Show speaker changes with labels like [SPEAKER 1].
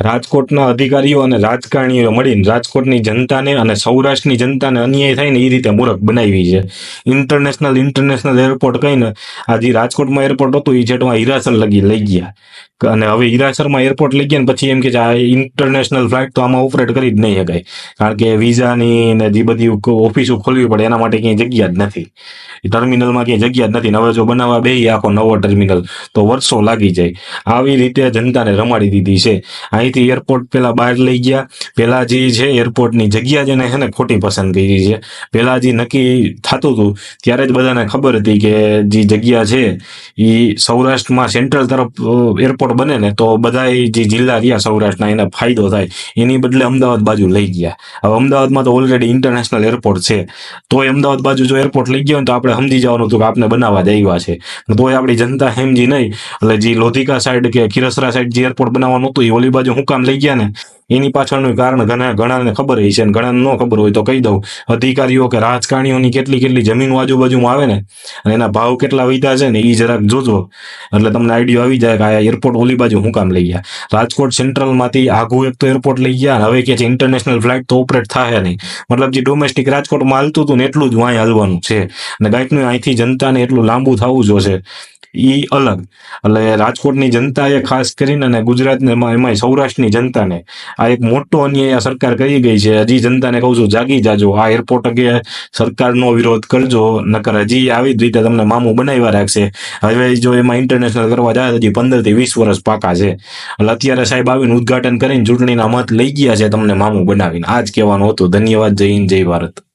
[SPEAKER 1] રાજકોટના અધિકારીઓ અને રાજકારણીઓ મળીને રાજકોટની જનતાને અને સૌરાષ્ટ્રની જનતાને અન્યાય થાય ને એ રીતે મૂરખ બનાવી છે. ઇન્ટરનેશનલ ઇન્ટરનેશનલ એરપોર્ટ કહીને આજે રાજકોટમાં એરપોર્ટ હતું એ જેટમાં હિરાસર લગી લઈ ગયા. અને હવે હિરાસરમાં એરપોર્ટ લઈ ગયા ને પછી એમ કે આ ઇન્ટરનેશનલ ફ્લાઇટ તો આમાં ઓપરેટ કરી જ નહીં શકાય. કારણ કે વિઝાની ને જે બધી ઓફિસો ખોલવી પડે, એના માટે ક્યાંય જગ્યા જ નથી. ટર્મિનલમાં ક્યાંય જગ્યા જ નથી. હવે જો બનાવવા બે આખો નવો ટર્મિનલ, તો વર્ષો લાગી જાય. આવી રીતે જનતાને રમાડી દીધી છે. અહીંથી એરપોર્ટ પેલા બહાર લઈ ગયા. પેલા જે છે એરપોર્ટની જગ્યા જેને છે ને ખોટી પસંદ કરી છે. પેલા જે નક્કી થતું હતું. ત્યારે જ બધાને ખબર હતી કે જે જગ્યા છે, એ સૌરાષ્ટ્રમાં સેન્ટ્રલ તરફ એરપોર્ટ બને ને તો બધા જે જિલ્લા રહ્યા સૌરાષ્ટ્રના, એને ફાયદો થાય. એની બદલે અમદાવાદ બાજુ લઈ ગયા. હવે અમદાવાદમાં તો ઓલરેડી ઇન્ટરનેશનલ એરપોર્ટ છે. તો અમદાવાદ બાજુ જો એરપોર્ટ લઈ ગયો ને તો આપણે સમજી જવાનું હતું કે આપણે બનાવવા જ છે. તોય આપણી જનતા હેમજી નહીં. એટલે જે લોધિકા સાઈડ કે ખીરસરા સાઈડ જે એરપોર્ટ બનાવવાનું હતું, એ ઓલી બાજુ હું કામ લઈ ગયા ને, એની પાછળનું કારણ ઘણા, ઘણાને ખબર હોય છે અને ઘણાને ન ખબર હોય તો કહી દઉં. અધિકારીઓ કે રાજકારણીઓની કેટલી કેટલી જમીન આજુબાજુમાં આવે ને, અને એના ભાવ કેટલા વધ્યા છે ને એ જરાક જોજો. એટલે તમને આઈડિયો આવી જાય કે આ એરપોર્ટ ઓલી બાજુ હું કામ લઈ ગયા. રાજકોટ સેન્ટ્રલમાંથી આઘું એક તો એરપોર્ટ લઈ ગયા હવે કે છે ઇન્ટરનેશનલ ફ્લાઇટ તો ઓપરેટ થાય નહીં. મતલબ જે ડોમેસ્ટિક રાજકોટમાં હાલતું હતું ને, એટલું જ વાંય હાલવાનું છે. અને કંઈકનું અહીંથી જનતાને એટલું લાંબુ થવું જોશે. એ અલગ. એટલે રાજકોટની જનતાએ ખાસ કરીને અને ગુજરાતને એમાં સૌરાષ્ટ્રની જનતાને આ એક મોટો અન્યાય સરકાર કરી ગઈ છે. હજી જનતાને કહું છું, જાગી જાજો. આ એરપોર્ટ અંગે સરકારનો વિરોધ કરજો, નકર હજી આવી જ રીતે તમને મામું બનાવ્યા રાખશે. હવે જો એમાં ઇન્ટરનેશનલ કરવા જાય હજી પંદરથી વીસ વર્ષ પાકા છે. એટલે અત્યારે સાહેબ આવીને ઉદઘાટન કરીને ચૂંટણીના મત લઈ ગયા છે, તમને મામું બનાવીને. આ જ કહેવાનું હતું. ધન્યવાદ. જય હિન્દ, જય ભારત.